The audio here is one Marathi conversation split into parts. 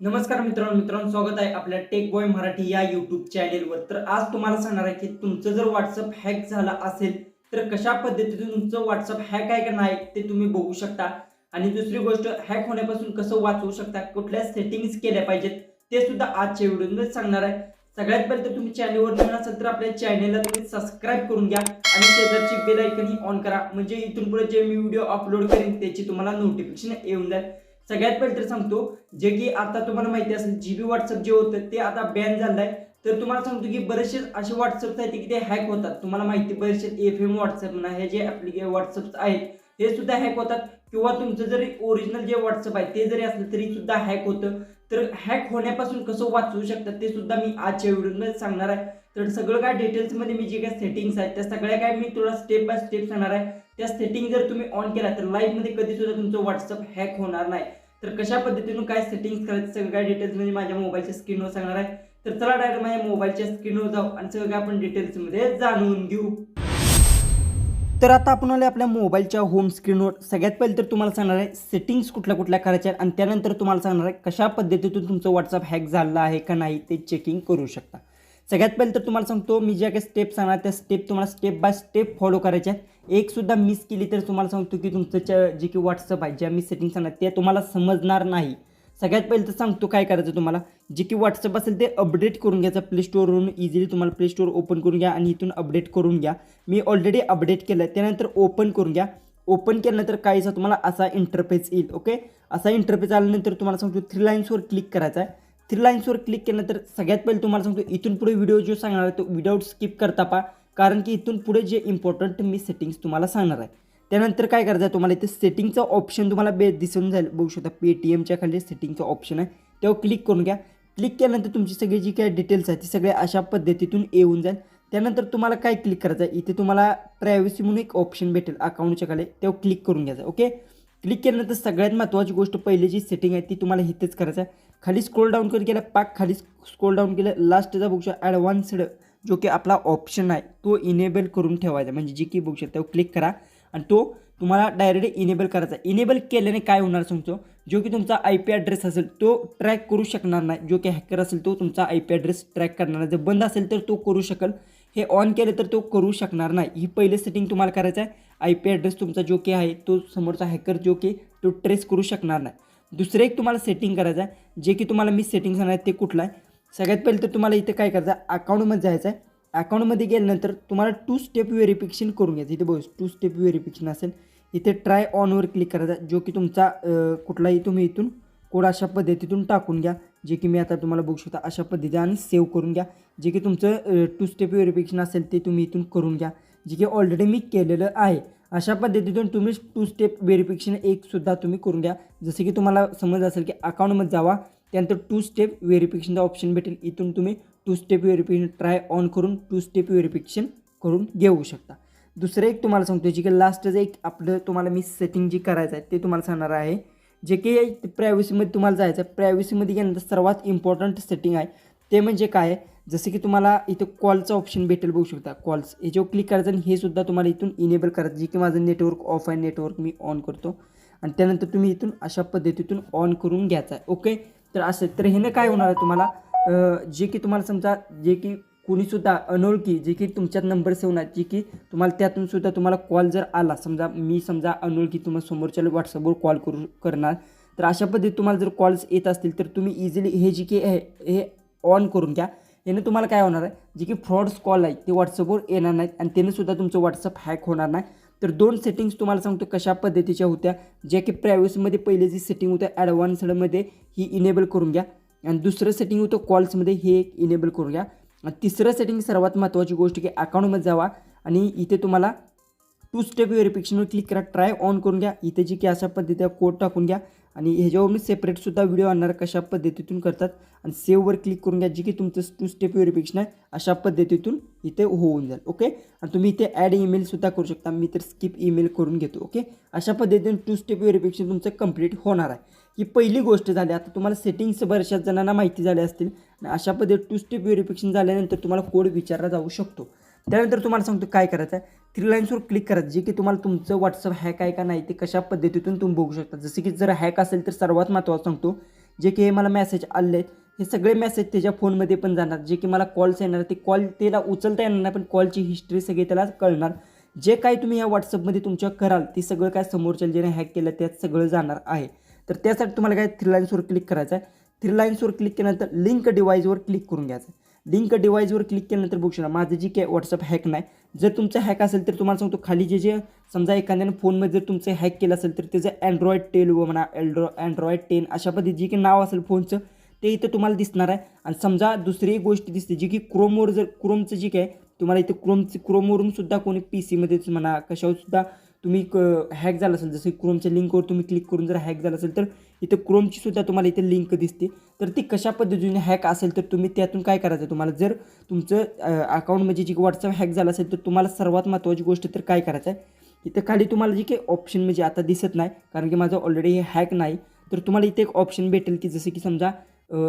नमस्कार मित्रांनो मित्रांनो स्वागत आहे आपल्या टेक बॉय मराठी या युट्यूब चॅनेलवर तर आज तुम्हाला सांगणार आहे की तुमचं जर व्हॉट्सअप हॅक झाला असेल तर कशा पद्धतीने तुमचं व्हॉट्सअप हॅक आहे का नाही ते तुम्ही बघू शकता. आणि दुसरी गोष्ट हॅक होण्यापासून कसं वाचवू शकता कुठल्या सेटिंग्स केल्या पाहिजेत ते सुद्धा आजच्या व्हिडिओमध्ये सांगणार आहे. सगळ्यात पहिले तर तुम्ही चॅनलवर नवीन असाल तर आपल्या चॅनेलला तुम्ही सबस्क्राईब करून घ्या आणि शेजारची बेल आयकन ही ऑन करा. म्हणजे इथून पुढे जे मी व्हिडिओ अपलोड करेन त्याची तुम्हाला नोटिफिकेशन येऊन जाईल. सगळ्यात पहिले तर सांगतो जे की आता तुम्हाला माहिती असेल जी बी व्हॉट्सअप जे होतं ते आता बॅन झालं आहे तर तुम्हाला सांगतो की बरेचसे असे व्हॉट्सअप आहेत की ते हॅक होतात. तुम्हाला माहिती बरेचसे एफ एम व्हॉट्सअप म्हणा हे जे ॲप्लिके व्हॉट्सअप आहेत हे सुद्धा हॅक होतात. किंवा तुमचं जरी ओरिजिनल जे व्हॉट्सअप आहे ते जरी असलं तरी सुद्धा हॅक होतं. तर हॅक होण्यापासून कसं वाचवू शकतात ते सुद्धा मी आजच्या व्हिडिओमध्ये सांगणार आहे. तर सगळं काय डिटेल्समध्ये मी जे काय सेटिंग्स आहेत त्या सगळ्या काय मी तुला स्टेप बाय स्टेप सांगणार आहे. त्या सेटिंग जर तुम्ही ऑन केला तर लाईफमध्ये कधी सुद्धा तुमचं व्हॉट्सअप हॅक होणार नाही. तर कशा पद्धतीनं काय सेटिंग्स करायचं सगळं काय डिटेल्समध्ये माझ्या मोबाईलच्या स्क्रीनवर सांगणार आहे. तर चला डायरेक्ट माझ्या मोबाईलच्या स्क्रीनवर जाऊ आणि सगळं काय आपण डिटेल्समध्ये जाणून घेऊ. तर आता आपण आले आपल्या मोबाईलच्या होम स्क्रीनवर सगळ्यात पहिले तर तुम्हाला सांगणार आहे सेटिंग्स कुठल्या कुठल्या करायच्या आहेत आणि त्यानंतर तुम्हाला सांगणार आहे कशा पद्धतीतून तुमचं व्हॉट्सअप हॅक झालं आहे का नाही ते चेकिंग करू शकता. सगळ्यात पहिले तर तुम्हाला सांगतो मी ज्या काही स्टेप सांगणार त्या स्टेप तुम्हाला स्टेप बाय स्टेप फॉलो करायच्या आहेत. एकसुद्धा मिस केली तर तुम्हाला सांगतो की तुमचं जे की व्हॉट्सअप आहे ज्या मी सेटिंग सांगणार त्या तुम्हाला समजणार नाही. सगळ्यात पहिले तर सांगतो काय करायचं तुम्हाला. जे की व्हॉट्सअप असेल ते अपडेट करून घ्यायचं प्ले स्टोरवरून इझिली तुम्हाला प्ले स्टोअर ओपन करून घ्या आणि इथून अपडेट करून घ्या. मी ऑलरेडी अपडेट केलं आहे त्यानंतर ओपन करून घ्या. ओपन केल्यानंतर काहीसा तुम्हाला असा इंटरफेस येईल. ओके असा इंटरफेस आल्यानंतर तुम्हाला सांगतो थ्री लाईन्सवर क्लिक करायचा आहे थ्री लाईन्सवर क्लिक केल्यानंतर सगळ्यात पहिले तुम्हाला सांगतो इथून पुढे व्हिडिओ जो सांगणार आहे तो विदाऊट स्किप करता पा कारण की इथून पुढे जे इम्पॉर्टंट मी सेटिंग्स तुम्हाला सांगणार आहे. त्यानंतर काय करायचं आहे? तुम्हाला इथे सेटिंगचं ऑप्शन तुम्हाला बे दिसून जाईल. बघू शकता पेटीएमच्या खाली सेटिंगचं ऑप्शन आहे. तेव्हा क्लिक करून घ्या. क्लिक केल्यानंतर तुमची सगळी जी काही डिटेल्स आहेत ती सगळ्या अशा पद्धतीतून येऊन जाईल. त्यानंतर तुम्हाला काय क्लिक करायचं आहे? इथे तुम्हाला प्रायव्हसी म्हणून एक ऑप्शन भेटेल अकाउंटच्या खाली. तेव्हा क्लिक करून घ्यायचं ओके क्लिक केल्यानंतर सगळ्यात महत्त्वाची गोष्ट पहिली जी सेटिंग आहे ती तुम्हाला इथेच करायचं आहे. खाली स्क्रोल डाऊन करून गेलं पाक. खाली स्क्रोल डाऊन केलं लास्टचा बघू शकता ॲडव्हान्स्ड जो की आपला ऑप्शन आहे तो इनेबल करून ठेवायचा म्हणजे जी की बघू शकता क्लिक करा. आणि तो तुम्हाला डायरेक्ट इनेबल करायचा. इनेबल केल्याने काय होणार सांगतो? जो की तुमचा आय पी ॲड्रेस असेल तो ट्रॅक करू शकणार नाही. जो की हॅकर असेल तो तुमचा आय पी ॲड्रेस ट्रॅक करणार नाही. जर बंद असेल तर तो करू शकेल. हे ऑन केलं तर तो करू शकणार नाही. ही पहिले सेटिंग तुम्हाला करायचं आहे. आय पी ॲड्रेस तुमचा जो की आहे तो समोरचा हॅकर जो की तो ट्रेस करू शकणार नाही. दुसरं एक तुम्हाला सेटिंग करायचं आहे. जे की तुम्हाला मी सेटिंग सांगणार आहे ते कुठलं आहे? सगळ्यात पहिले तर तुम्हाला इथं काय करायचं आहे? अकाउंटमध्ये जायचं आहे. अकाउंटमध्ये गेल्यानंतर तुम्हाला टू स्टेप व्हेरिफिकेशन करून घ्यायचं. इथे बघू टू स्टेप व्हेरिफिकेशन असेल. इथे ट्राय ऑनवर क्लिक करायचा जो की तुमचा कुठलाही तुम्ही इथून कोड अशा पद्धतीतून टाकून घ्या जे की मी आता तुम्हाला बघू शकता अशा पद्धतीने आणि सेव्ह करून घ्या. जे की तुमचं टू स्टेप व्हेरिफिकेशन असेल ते तुम्ही इथून करून घ्या. जे की ऑलरेडी मी केलेलं आहे. अशा पद्धतीतून तुम्ही टू स्टेप व्हेरिफिकेशन एकसुद्धा तुम्ही करून घ्या. जसं की तुम्हाला समज असेल की अकाउंटमध्ये जावा त्यानंतर टू स्टेप व्हेरिफिकेशनचा ऑप्शन भेटेल. इथून तुम्ही two step verification try on करून टू स्टेप व्हेरिफिकेशन करून घेऊ शकता. दुसरं एक तुम्हाला सांगतो जे की लास्टचं एक आपलं तुम्हाला मी सेटिंग जी करायचं आहे ते तुम्हाला सांगणार आहे. जे की प्रायव्हसीमध्ये तुम्हाला जायचं आहे प्रायव्हसीमध्ये गेल्यानंतर सर्वात इम्पॉर्टंट सेटिंग आहे ते म्हणजे काय? आहे जसं की तुम्हाला इथं कॉलचं ऑप्शन भेटेल बघू शकता. कॉल्स याच्यावर क्लिक करायचं आणि हे सुद्धा तुम्हाला इथून इनेबल करायचं. जे की माझं नेटवर्क ऑफ आहे नेटवर्क मी ऑन करतो. आणि त्यानंतर तुम्ही इथून अशा पद्धतीतून ऑन करून घ्यायचा आहे. ओके तर असं तर ह्यानं काय होणार आहे तुम्हाला? जे की तुम्हाला समजा जे की कुणीसुद्धा अनोळखी जे की तुमच्यात नंबर सेवन आहेत जे की तुम्हाला त्यातून सुद्धा तुम्हाला कॉल जर आला समजा मी समजा अनोळखी तुम्हाला समोरच्या व्हॉट्सअपवर कॉल करू करणार तर अशा पद्धतीत तुम्हाला जर कॉल्स येत असतील तर तुम्ही इझिली हे जे की आहे हे ऑन करून घ्या. याने तुम्हाला काय होणार आहे जे की फ्रॉड्स कॉल आहे ते व्हॉट्सअपवर येणार नाहीत आणि त्याने सुद्धा तुमचं व्हॉट्सअप हॅक होणार नाही. तर दोन सेटिंग्स तुम्हाला सांगतो कशा पद्धतीच्या होत्या ज्या की प्रायव्हसीमध्ये पहिले जी सेटिंग होत्या ॲडव्हान्सडमध्ये ही इनेबल करून घ्या. आणि दुसरं सेटिंग होतं कॉल्समध्ये हे एक इनेबल करून घ्या. आणि तिसरं सेटिंग सर्वात महत्त्वाची गोष्ट की अकाउंटमध्ये जावा आणि इथे तुम्हाला टू स्टेप व्हेरिफिकेशनवर क्लिक करा ट्राय ऑन करून घ्या. इथे जी की अशा पद्धतीचा कोड टाकून घ्या. आणि ह्याच्यावर मी सेपरेटसुद्धा व्हिडिओ आणणार कशा पद्धतीतून करतात. आणि सेववर क्लिक करून घ्या जी की तुमचं टू स्टेप व्हेरिफिकेशन आहे अशा पद्धतीतून इथे होऊन जाईल. ओके आणि तुम्ही इथे ॲड ईमेलसुद्धा करू शकता. मी तर स्किप ईमेल करून घेतो. ओके अशा पद्धतीने टू स्टेप व्हेरिफिकेशन तुमचं कंप्लीट होणार आहे. ही पहिली गोष्ट झाली आता तुम्हाला सेटिंग्स बऱ्याचशा जणांना माहिती झाल्या असतील. अशा पद्धती टू स्टेप व्हेरिफिकेशन झाल्यानंतर तुम्हाला कोड विचारला जाऊ शकतो. त्यानंतर तुम्हाला सांगतो काय करायचं आहे. थ्री लाईन्सवर क्लिक करायचं जे की तुम्हाला तुमचं व्हॉट्सअप हॅक आहे का नाही ते कशा पद्धतीतून तुम्ही बघू शकता. जसं की जर हॅक असेल तर सर्वात महत्त्वाचं सांगतो जे की हे मला मेसेज आले आहेत. हे सगळे मेसेज त्याच्या फोनमध्ये पण जाणार. जे की मला कॉल्स येणार ते कॉल त्याला उचलता येणार नाही पण कॉलची हिस्ट्री सगळी त्याला कळणार. जे काही तुम्ही या व्हॉट्सअपमध्ये तुमच्या कराल ते सगळं काय समोरच्या ज्याने हॅक केलं त्यात सगळं जाणार आहे. तर त्यासाठी तुम्हाला काय थ्री लाईन्सवर क्लिक करायचं आहे. थ्री लाईन्सवर क्लिक केल्यानंतर लिंक डिवाईसवर क्लिक करून घ्यायचं लिंक डिवाईसवर क्लिक केल्यानंतर बघू शकता माझं जी काय व्हॉट्सअप हॅक नाही जर तुमचं हॅक असेल तर तुम्हाला सांगतो खाली जे जे समजा एखाद्याने फोनमध्ये जर तुमचं हॅक केलं असेल तर त्याचं अँड्रॉइड टेल म्हणा अँड्रॉ अँड्रॉइड टेन अशा पद्धती जे काही नाव असेल फोनचं ते इथं तुम्हाला दिसणार आहे. आणि समजा दुसरी गोष्ट दिसते जी की क्रोमवर जर क्रोमचं जी काय तुम्हाला इथं क्रोमचं क्रोमवरून सुद्धा कोणी पी सीमध्येच म्हणा कशावर सुद्धा तुम्ही क हॅक झालं असेल जसं क्रोमच्या लिंकवर तुम्ही क्लिक करून जर हॅक झालं असेल तर इथं क्रोमची सुद्धा तुम्हाला इथे लिंक दिसते. तर ती कशा पद्धतीने हॅक असेल तर तुम्ही त्यातून काय करायचं? तुम्हाला जर तुमचं अकाउंट म्हणजे जी व्हॉट्सअप हॅक झालं असेल तर तुम्हाला सर्वात महत्त्वाची गोष्ट तर काय करायचं आहे इथं खाली तुम्हाला जी काही ऑप्शन म्हणजे आता दिसत नाही कारण की माझं ऑलरेडी हे हॅक नाही. तर तुम्हाला इथे एक ऑप्शन भेटेल की जसं की समजा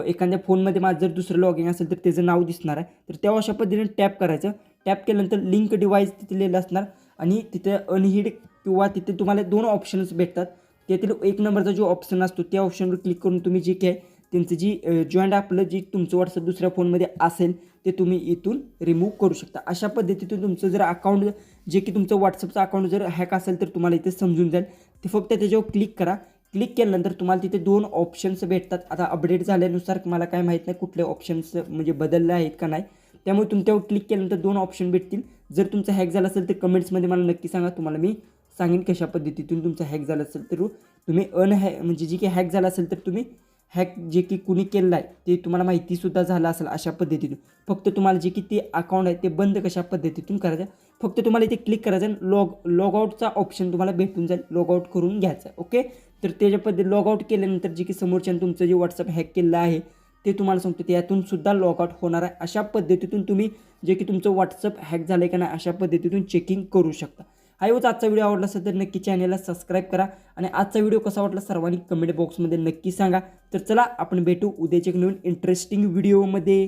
एखाद्या फोनमध्ये माझं जर दुसरं लॉग इन असेल तर त्याचं नाव दिसणार आहे. तर तेव्हा अशा पद्धतीने टॅप करायचं. टॅप केल्यानंतर लिंक डिवाईस तिथे लिहिलं असणार. आणि तिथे अनहिड किंवा तिथे तुम्हाला दोन ऑप्शन्स भेटतात. त्यातील एक नंबरचा जो ऑप्शन असतो त्या ऑप्शनवर क्लिक करून तुम्ही जे काय त्यांचं जी जॉईंट आपलं जी तुमचं व्हॉट्सअप दुसऱ्या फोनमध्ये असेल ते तुम्ही इथून रिमूव्ह करू शकता. अशा पद्धतीतून तुमचं जर अकाउंट जे की तुमचं व्हॉट्सअपचं अकाउंट जर हॅक असेल तर तुम्हाला इथे समजून जाईल. ते फक्त त्याच्यावर क्लिक करा. क्लिक केल्यानंतर तुम्हाला तिथे दोन ऑप्शन्स भेटतात. आता अपडेट झाल्यानुसार मला काय माहीत नाही कुठले ऑप्शन्स म्हणजे बदलले आहेत का नाही. त्यामुळे तुमच्यावर क्लिक केल्यानंतर दोन ऑप्शन भेटतील. जर तुमचा हॅक झाला असेल तर कमेंट्समध्ये मला नक्की सांगा. तुम्हाला मी सांगेन कशा पद्धतीतून तुमचा हॅक झालं असेल तर. तुम्ही अनहॅ म्हणजे जे काही हॅक झालं असेल तर तुम्ही हॅक जे की कुणी केलं आहे ते तुम्हाला माहितीसुद्धा झालं असेल अशा पद्धतीतून. फक्त तुम्हाला जे की ते अकाउंट आहे ते बंद कशा पद्धतीतून करायचं? फक्त तुम्हाला इथे क्लिक करायचं लॉग लॉग आउटचा ऑप्शन तुम्हाला भेटून जाईल. लॉग आउट करून घ्यायचा ओके तर त्याच्या पद्धती लॉग आउट केल्यानंतर जे की समोरच्यानं तुमचं जे व्हॉट्सअप हॅक केलं आहे ते तुम्हाला सांगतो त्यातून सुद्धा लॉगआउट होणार आहे. अशा पद्धतीतून तुम्ही जे की तुमचं व्हॉट्सअप हॅक झालं आहे का नाही अशा पद्धतीतून चेकिंग करू शकता. हाय होता आजचा व्हिडिओ आवडला असेल तर नक्की चॅनलला सबस्क्राईब करा आणि आजचा व्हिडिओ कसा वाटला सर्वांनी कमेंट बॉक्समध्ये नक्की सांगा. तर चला आपण भेटू उद्याच्या एक नवीन इंटरेस्टिंग व्हिडिओमध्ये